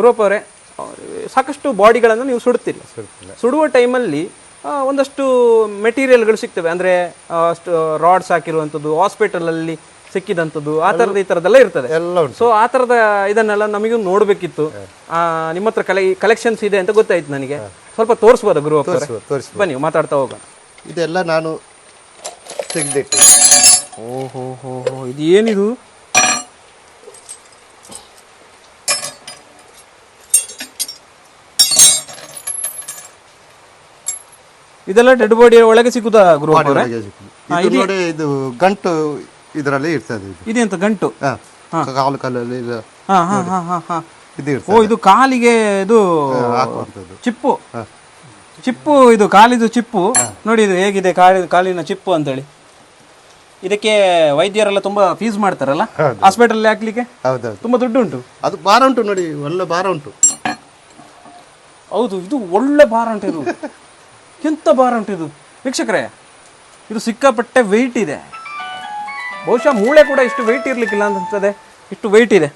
Group ಅವರೇ ಸಾಕಷ್ಟು ಬಾಡಿಗಳನ್ನು ನೀವು ಸುಡುತ್ತೀರಿ. ಸುಡುವ ಟೈಮಲ್ಲಿ ಒಂದಷ್ಟು ಮೆಟೀರಿಯಲ್ಗಳು ಸಿಗ್ತವೆ. ಅಂದರೆ ಅಷ್ಟು ರಾಡ್ಸ್ ಹಾಕಿರುವಂಥದ್ದು ಹಾಸ್ಪಿಟಲಲ್ಲಿ ಸಿಕ್ಕಿದಂಥದ್ದು ಆ ಥರದ ಈ ಥರದ್ದೆಲ್ಲ ಇರ್ತದೆ. ಎಲ್ಲ ಸೊ ಆ ಥರದ ಇದನ್ನೆಲ್ಲ ನಮಗೂ ನೋಡಬೇಕಿತ್ತು. ನಿಮ್ಮ ಹತ್ರ ಕಲೆ ಕಲೆಕ್ಷನ್ಸ್ ಇದೆ ಅಂತ ಗೊತ್ತಾಯ್ತು ನನಗೆ. ಸ್ವಲ್ಪ ತೋರಿಸ್ಬೋದ ಗೃಹ ಬನ್ನಿ ಮಾತಾಡ್ತಾ ಹೋಗೋಣ. ಇದೆಲ್ಲ ನಾನು ತೆಗೆದಿಟ್ಟು ಓಹೋ ಹೋ ಹೋ ಇದು ಏನಿದು? ಇದೆಲ್ಲ ಡೆಡ್ ಬಾಡಿ ಒಳಗೆ ಸಿಗುದಾ ಅವರೇ? ಇದು ನೋಡಿ ಇದು ಗಂಟು ಇದರಲ್ಲಿ ಇರ್ತದೆ ಇದು. ಇದೆಂತ ಗಂಟು? ಹಾ ಕಾಲು ಕಾಲಲ್ಲಿ ಇದು ಹಾ ಹಾ ಹಾ ಹಾ ಹಾ. ಇದು ಓ ಇದು ಕಾಲಿಗೆ ಇದು ಹಾಕುವಂಥದ್ದು. ಚಿಪ್ಪು? ಚಿಪ್ಪು ಇದು ಕಾಲಿದು ಚಿಪ್ಪು. ನೋಡಿ ಇದು ಹೇಗಿದೆ ಕಾಲಿ ಕಾಲಿನ ಚಿಪ್ಪು ಅಂತೇಳಿ. ಇದಕ್ಕೆ ವೈದ್ಯರೆಲ್ಲ ತುಂಬಾ ಫೀಸ್ ಮಾಡ್ತಾರಲ್ಲ? ಹಾಸ್ಪಿಟಲ್ ಹಾಕ್ಲಿಕ್ಕೆ? ಹೌದೌದು. ತುಂಬಾ ದುಡ್ಡು ಉಂಟು ಅದು ಭಾರ ಉಂಟು ನೋಡಿ ಒಳ್ಳೆ ಭಾರ ಉಂಟು. ಹೌದು ಇದು ಒಳ್ಳೆ ಭಾರ ಉಂಟು ಇದು. ಎಂತ ಭಾರ ಉಂಟು ಇದು? ವೀಕ್ಷಕರೇ ಇದು ಸಿಕ್ಕಾಪಟ್ಟೆ ವೆಯ್ಟ್ ಇದೆ. ಬಹುಶಃ ಮೂಳೆ ಕೂಡ ಇಷ್ಟು ವೆಯ್ಟ್ ಇರ್ಲಿಕ್ಕಿಲ್ಲ ಅಂತದೆ ಇಷ್ಟು ವೆಯ್ಟ್ ಇದೆ.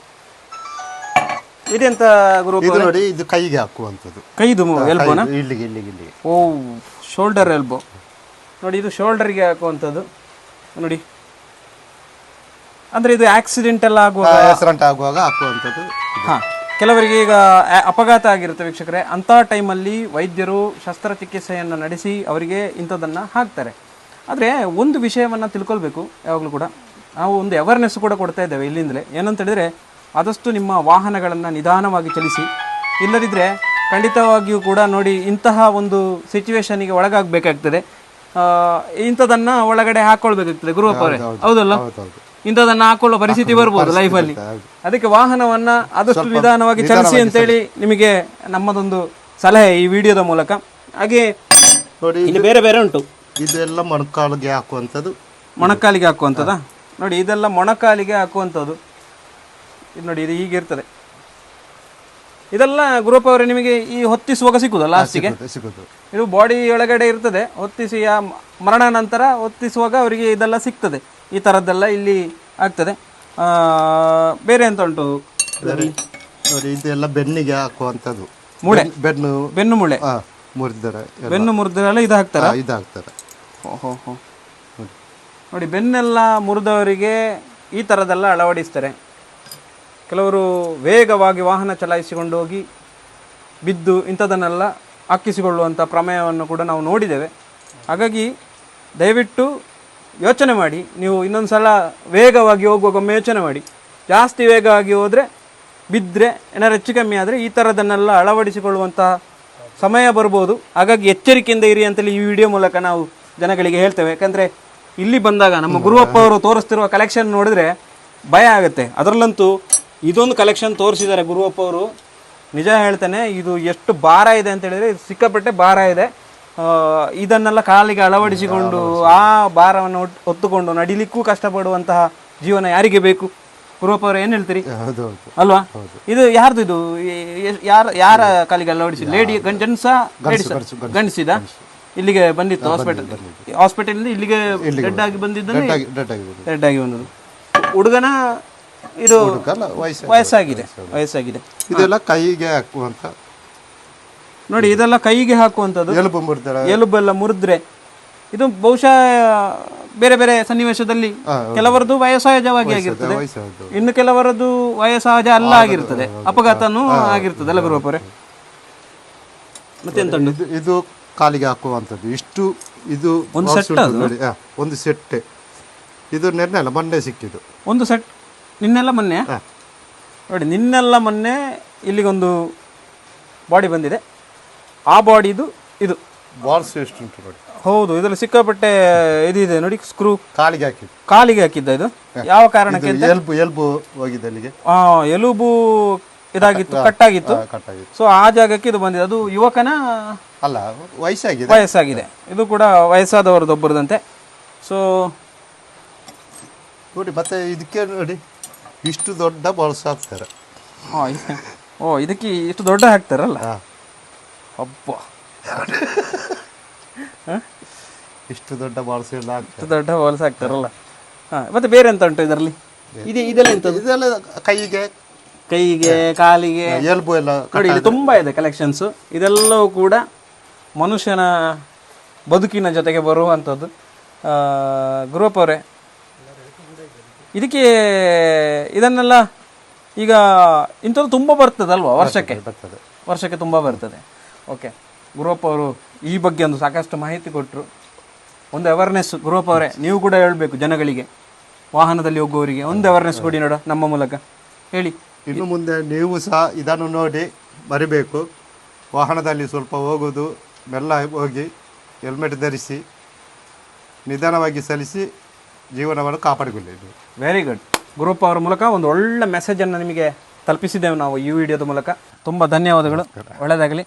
ಇದೆಂತ ಗುರು ಇದು ನೋಡಿ ಇದು ಕೈಗೆ ಹಾಕುವಂಥದ್ದು. ಕೈದು ಎಲ್ಬೋನ ಇಲ್ಲಿಗೆ ಇಲ್ಲಿಗೆ ಇಲ್ಲಿಗೆ. ಓ ಶೋಲ್ಡರ್ ಎಲ್ಬೋ ನೋಡಿ ಇದು ಶೋಲ್ಡರ್ಗೆ ಹಾಕುವಂಥದ್ದು. ನೋಡಿ. ಅಂದ್ರೆ ಇದು ಆಕ್ಸಿಡೆಂಟ್ ಎಲ್ಲ ಆಗುವಾಗ ಆಕ್ಸಿಡೆಂಟ್ ಆಗುವಾಗ ಹಾಕುವಂಥದ್ದು ಹಾ. ಕೆಲವರಿಗೆ ಈಗ ಅಪಘಾತ ಆಗಿರುತ್ತೆ ವೀಕ್ಷಕರೇ. ಅಂಥ ಟೈಮಲ್ಲಿ ವೈದ್ಯರು ಶಸ್ತ್ರಚಿಕಿತ್ಸೆಯನ್ನು ನಡೆಸಿ ಅವರಿಗೆ ಇಂಥದ್ದನ್ನು ಹಾಕ್ತಾರೆ. ಆದರೆ ಒಂದು ವಿಷಯವನ್ನು ತಿಳ್ಕೊಳ್ಬೇಕು ಯಾವಾಗಲೂ ಕೂಡ. ನಾವು ಒಂದು ಅವೇರ್ನೆಸ್ ಕೂಡ ಕೊಡ್ತಾ ಇದ್ದೇವೆ ಇಲ್ಲಿಂದಲೇ. ಏನಂತ ಹೇಳಿದ್ರೆ ಆದಷ್ಟು ನಿಮ್ಮ ವಾಹನಗಳನ್ನು ನಿಧಾನವಾಗಿ ಚಲಿಸಿ. ಇಲ್ಲದಿದ್ದರೆ ಖಂಡಿತವಾಗಿಯೂ ಕೂಡ ನೋಡಿ ಇಂತಹ ಒಂದು ಸಿಚುವೇಶನಿಗೆ ಒಳಗಾಗಬೇಕಾಗ್ತದೆ. ಇಂಥದನ್ನು ಒಳಗಡೆ ಹಾಕೊಳ್ಬೇಕಾಗ್ತದೆ ಗುರುವಪ್ಪ ಅವರೇ ಹೌದಲ್ಲ ಇಂಥದನ್ನ ಹಾಕೊಳ್ಳೋ ಪರಿಸ್ಥಿತಿ ಬರ್ಬೋದು ಅಲ್ಲಿ. ಅದಕ್ಕೆ ವಾಹನವನ್ನ ಆದಷ್ಟು ನಿಧಾನವಾಗಿ ಚಲಿಸಿ ಅಂತೇಳಿ ನಿಮಗೆ ನಮ್ಮದೊಂದು ಸಲಹೆ ಈ ವಿಡಿಯೋದ ಮೂಲಕ. ಹಾಗೆ ನೋಡಿ ಇಲ್ಲಿ ಬೇರೆ ಬೇರೆ ಉಂಟು. ಇದೆಲ್ಲ ಮೊಣಕಾಲಿಗೆ ಹಾಕುವಂಥದ್ದು. ಮೊಣಕಾಲಿಗೆ ಹಾಕುವಂಥದ್ದಾ ನೋಡಿ ಇದೆಲ್ಲ ಮೊಣಕಾಲಿಗೆ ಹಾಕುವಂಥದ್ದು. ಇದು ನೋಡಿ ಇದು ಹೀಗಿರ್ತದೆ ಇದೆಲ್ಲ ಗ್ರೂಪ್ ಅವರೇ ನಿಮಗೆ ಈ ಹೊತ್ತಿಸುವಾಗ ಸಿಗುದು ಲಾಸ್ಟಿಗೆ ಸಿಗೋದು ಇದು ಬಾಡಿ ಒಳಗಡೆ ಇರ್ತದೆ. ಹೊತ್ತಿಸಿ ಆ ಮರಣ ನಂತರ ಹೊತ್ತಿಸುವಾಗ ಅವರಿಗೆ ಇದೆಲ್ಲ ಸಿಗ್ತದೆ. ಈ ಥರದ್ದೆಲ್ಲ ಇಲ್ಲಿ ಆಗ್ತದೆ. ಬೇರೆ ಎಂತ ಉಂಟು? ನೋಡಿ ಇದೆಲ್ಲ ಬೆನ್ನಿಗೆ ಹಾಕುವಂಥದ್ದು. ಮೂಳೆ. ಬೆನ್- ಬೆನ್ನು ಬೆನ್ನು ಮೂಳೆ. ಮುರಿದರೆ ಬೆನ್ನು ಮುರಿದ್ರೆಲ್ಲ ಇದು ಹಾಕ್ತಾರೆ? ಇದಾಗ್ತಾರೆ ಓಹೋ ಹೋ ನೋಡಿ ಬೆನ್ನೆಲ್ಲ ಮುರಿದವರಿಗೆ ಈ ಥರದ್ದೆಲ್ಲ ಅಳವಡಿಸ್ತಾರೆ. ಕೆಲವರು ವೇಗವಾಗಿ ವಾಹನ ಚಲಾಯಿಸಿಕೊಂಡು ಹೋಗಿ ಬಿದ್ದು ಇಂಥದನ್ನೆಲ್ಲ ಹಾಕಿಸಿಕೊಳ್ಳುವಂಥ ಪ್ರಮೇಯವನ್ನು ಕೂಡ ನಾವು ನೋಡಿದ್ದೇವೆ. ಹಾಗಾಗಿ ದಯವಿಟ್ಟು ಯೋಚನೆ ಮಾಡಿ ನೀವು ಇನ್ನೊಂದು ಸಲ ವೇಗವಾಗಿ ಹೋಗುವಾಗೊಮ್ಮೆ ಯೋಚನೆ ಮಾಡಿ. ಜಾಸ್ತಿ ವೇಗವಾಗಿ ಹೋದರೆ ಬಿದ್ದರೆ ಏನಾರು ಹೆಚ್ಚು ಕಮ್ಮಿ ಆದರೆ ಈ ಥರದನ್ನೆಲ್ಲ ಅಳವಡಿಸಿಕೊಳ್ಳುವಂತಹ ಸಮಯ ಬರ್ಬೋದು. ಹಾಗಾಗಿ ಎಚ್ಚರಿಕೆಯಿಂದ ಇರಿ ಅಂತೇಳಿ ಈ ವಿಡಿಯೋ ಮೂಲಕ ನಾವು ಜನಗಳಿಗೆ ಹೇಳ್ತೇವೆ. ಯಾಕಂದರೆ ಇಲ್ಲಿ ಬಂದಾಗ ನಮ್ಮ ಗುರುವಪ್ಪ ಅವರು ತೋರಿಸ್ತಿರುವ ಕಲೆಕ್ಷನ್ ನೋಡಿದ್ರೆ ಭಯ ಆಗುತ್ತೆ. ಅದರಲ್ಲಂತೂ ಇದೊಂದು ಕಲೆಕ್ಷನ್ ತೋರಿಸಿದ್ದಾರೆ ಗುರುವಪ್ಪ ಅವರು. ನಿಜ ಹೇಳ್ತೇನೆ ಇದು ಎಷ್ಟು ಭಾರ ಇದೆ ಅಂತ ಹೇಳಿದ್ರೆ ಇದು ಸಿಕ್ಕಾಪಟ್ಟೆ ಭಾರ ಇದೆ. ಇದನ್ನೆಲ್ಲ ಕಾಲಿಗೆ ಅಳವಡಿಸಿಕೊಂಡು ಆ ಭಾರವನ್ನು ಹೊತ್- ಹೊತ್ತುಕೊಂಡು ನಡಿಲಿಕ್ಕೂ ಕಷ್ಟಪಡುವಂತಹ ಜೀವನ ಯಾರಿಗೆ ಬೇಕು? ಗುರುವಪ್ಪ ಏನ್ ಹೇಳ್ತೀರಿ? ಅಲ್ವಾ? ಇದು ಯಾರ್ದು ಇದು? ಯಾರ ಯಾರ ಕಾಲಿಗೆ ಅಳವಡಿಸಿ? ಲೇಡಿ ಜನ್ಸ ಗಂಡಿಸಿದ? ಇಲ್ಲಿಗೆ ಬಂದಿತ್ತು ಹಾಸ್ಪಿಟಲ್ ಹಾಸ್ಪಿಟಲ್ ಇಲ್ಲಿಗೆ ಡೆಡ್ ಆಗಿ ಡೆಡ್ ಆಗಿ ಬಂದದ್ದು. ಹುಡುಗನ ಇದು ವಯಸ್ಸಾಗಿದೆ. ವಯಸ್ಸಾಗಿದೆ ಇದೆಲ್ಲ ಕೈಗೆ ಹಾಕುವಂತ ನೋಡಿ ಇದೆಲ್ಲ ಕೈಗೆ ಹಾಕುವಂಥದ್ದು. ಎಲುಬು ಮುರಿದ್ರೆ? ಎಲುಬೆಲ್ಲ ಮುರಿದ್ರೆ ಇದು ಬಹುಶಃ ಬೇರೆ ಬೇರೆ ಸನ್ನಿವೇಶದಲ್ಲಿ ಕೆಲವರದ್ದು ವಯಸ್ಸಹಜವಾಗಿ ಆಗಿರ್ತದೆ. ಇನ್ನು ಕೆಲವರದ್ದು ವಯಸ್ಸಹಜ ಅಲ್ಲ ಆಗಿರ್ತದೆ. ಅಪಘಾತನೂ ಆಗಿರ್ತದೆ ಅಲ್ಲ ಗುರುವಪ್ಪರೇ? ಮತ್ತೆಂತ? ಇದು ಕಾಲಿಗೆ ಹಾಕುವಂಥದ್ದು. ಇಷ್ಟು ಇದು ಒಂದು ಸೆಟ್ ಒಂದು ಸೆಟ್. ಇದು ನಿನ್ನೆ ಅಲ್ಲ ಮೊನ್ನೆ ಸಿಕ್ಕಿದ್ದು. ಒಂದು ಸೆಟ್? ನಿನ್ನೆಲ್ಲ ಮೊನ್ನೆ? ನೋಡಿ ನಿನ್ನೆಲ್ಲ ಮೊನ್ನೆ ಇಲ್ಲಿಗೊಂದು ಬಾಡಿ ಬಂದಿದೆ. ಆ ಬಾಡಿದು ಇದು. ಬಾಲ್ಸ್ ಎಷ್ಟು ಉಂಟು ನೋಡಿ. ಹೌದು ಇದರಲ್ಲಿ ಸಿಕ್ಕಾಪಟ್ಟೆ ಇದಿದೆ ನೋಡಿ ಸ್ಕ್ರೂ ಕಾಲಿಗೆ ಹಾಕಿದ್ದು. ಕಾಲಿಗೆ ಹಾಕಿದ್ದ ಇದು? ಯಾವ ಕಾರಣಕ್ಕೆ ಎಲ್ಬು ಎಲ್ಬು ಹೋಗಿದೆ ಅಲ್ಲಿಗೆ. ಆ ಎಲುಬು ಇದಾಗಿತ್ತು ಕಟ್ಟಾಗಿತ್ತು ಕಟ್ಟಾಗಿತ್ತು ಸೊ ಆ ಜಾಗಕ್ಕೆ ಇದು ಬಂದಿದೆ. ಅದು ಯುವಕನ ಅಲ್ಲ ವಯಸ್ಸಾಗಿದೆ. ವಯಸ್ಸಾಗಿದೆ. ಇದು ಕೂಡ ವಯಸ್ಸಾದವರದೊಬ್ಬರದಂತೆ. ಸೊ ನೋಡಿ ಮತ್ತೆ ಇದಕ್ಕೆ ನೋಡಿ ಇಷ್ಟು ದೊಡ್ಡ ಬಾಲ್ಸ್ ಹಾಕ್ತಾರೆ. ಓ ಇದಕ್ಕೆ ಇಷ್ಟು ದೊಡ್ಡ ಹಾಕ್ತಾರಲ್ಲ. ಅಬ್ಬ. ಇಷ್ಟು ದೊಡ್ಡ ಬಾಲ್ಸ್ ಎಲ್ಲ ಇಷ್ಟು ದೊಡ್ಡ ಬಾಲ್ಸ್ ಹಾಕ್ತಾರಲ್ಲ ಹಾಂ ಮತ್ತೆ ಬೇರೆ ಎಂತ ಉಂಟು ಇದರಲ್ಲಿ? ಇದೆ ಇದೆಲ್ಲ ಎಂತ ಇದೆಲ್ಲ ಕೈಗೆ. ಕೈಗೆ ಕಾಲಿಗೆ. ಎಲ್ಬು ಎಲ್ಲ ನೋಡಿ ಇಲ್ಲಿ ತುಂಬ ಇದೆ ಕಲೆಕ್ಷನ್ಸು ಇದೆಲ್ಲವೂ ಕೂಡ ಮನುಷ್ಯನ ಬದುಕಿನ ಜೊತೆಗೆ ಬರುವಂಥದ್ದು ಗುರುವಪ್ಪ ಅವರೇ ಇದಕ್ಕೆ ಇದನ್ನೆಲ್ಲ ಈಗ ಇಂಥದ್ದು ತುಂಬ ಬರ್ತದಲ್ವಾ ವರ್ಷಕ್ಕೆ? ಬರ್ತದೆ. ವರ್ಷಕ್ಕೆ ತುಂಬ ಬರ್ತದೆ. ಓಕೆ. ಗುರುವಪ್ಪ ಅವರು ಈ ಬಗ್ಗೆ ಒಂದು ಸಾಕಷ್ಟು ಮಾಹಿತಿ ಕೊಟ್ಟರು ಒಂದು ಅವೇರ್ನೆಸ್ ಗುರುವಪ್ಪ ಅವರೇ ನೀವು ಕೂಡ ಹೇಳಬೇಕು ಜನಗಳಿಗೆ. ವಾಹನದಲ್ಲಿ ಹೋಗುವವರಿಗೆ ಒಂದು ಅವೇರ್ನೆಸ್ ಕೊಡಿ ನೋಡ ನಮ್ಮ ಮೂಲಕ. ಹೇಳಿ. ಇನ್ನು ಮುಂದೆ ನೀವು ಸಹ ಇದನ್ನು ನೋಡಿ ಬರಿಬೇಕು. ವಾಹನದಲ್ಲಿ ಸ್ವಲ್ಪ ಹೋಗೋದು ಬೆಲ್ಲ ಹೋಗಿ ಹೆಲ್ಮೆಟ್ ಧರಿಸಿ ನಿಧಾನವಾಗಿ ಸಲ್ಲಿಸಿ ಜೀವನವನ್ನು ಕಾಪಾಡಿಕೊಳ್ಳಿ ವೆರಿ ಗುಡ್ ಗುರುಪ್ಪ ಅವರ ಮೂಲಕ ಒಂದು ಒಳ್ಳೆ ಮೆಸೇಜನ್ನು ನಿಮಗೆ ತಲುಪಿಸಿದ್ದೇವೆ ನಾವು ಈ ವಿಡಿಯೋದ ಮೂಲಕ. ತುಂಬ ಧನ್ಯವಾದಗಳು. ಒಳ್ಳೆಯದಾಗಲಿ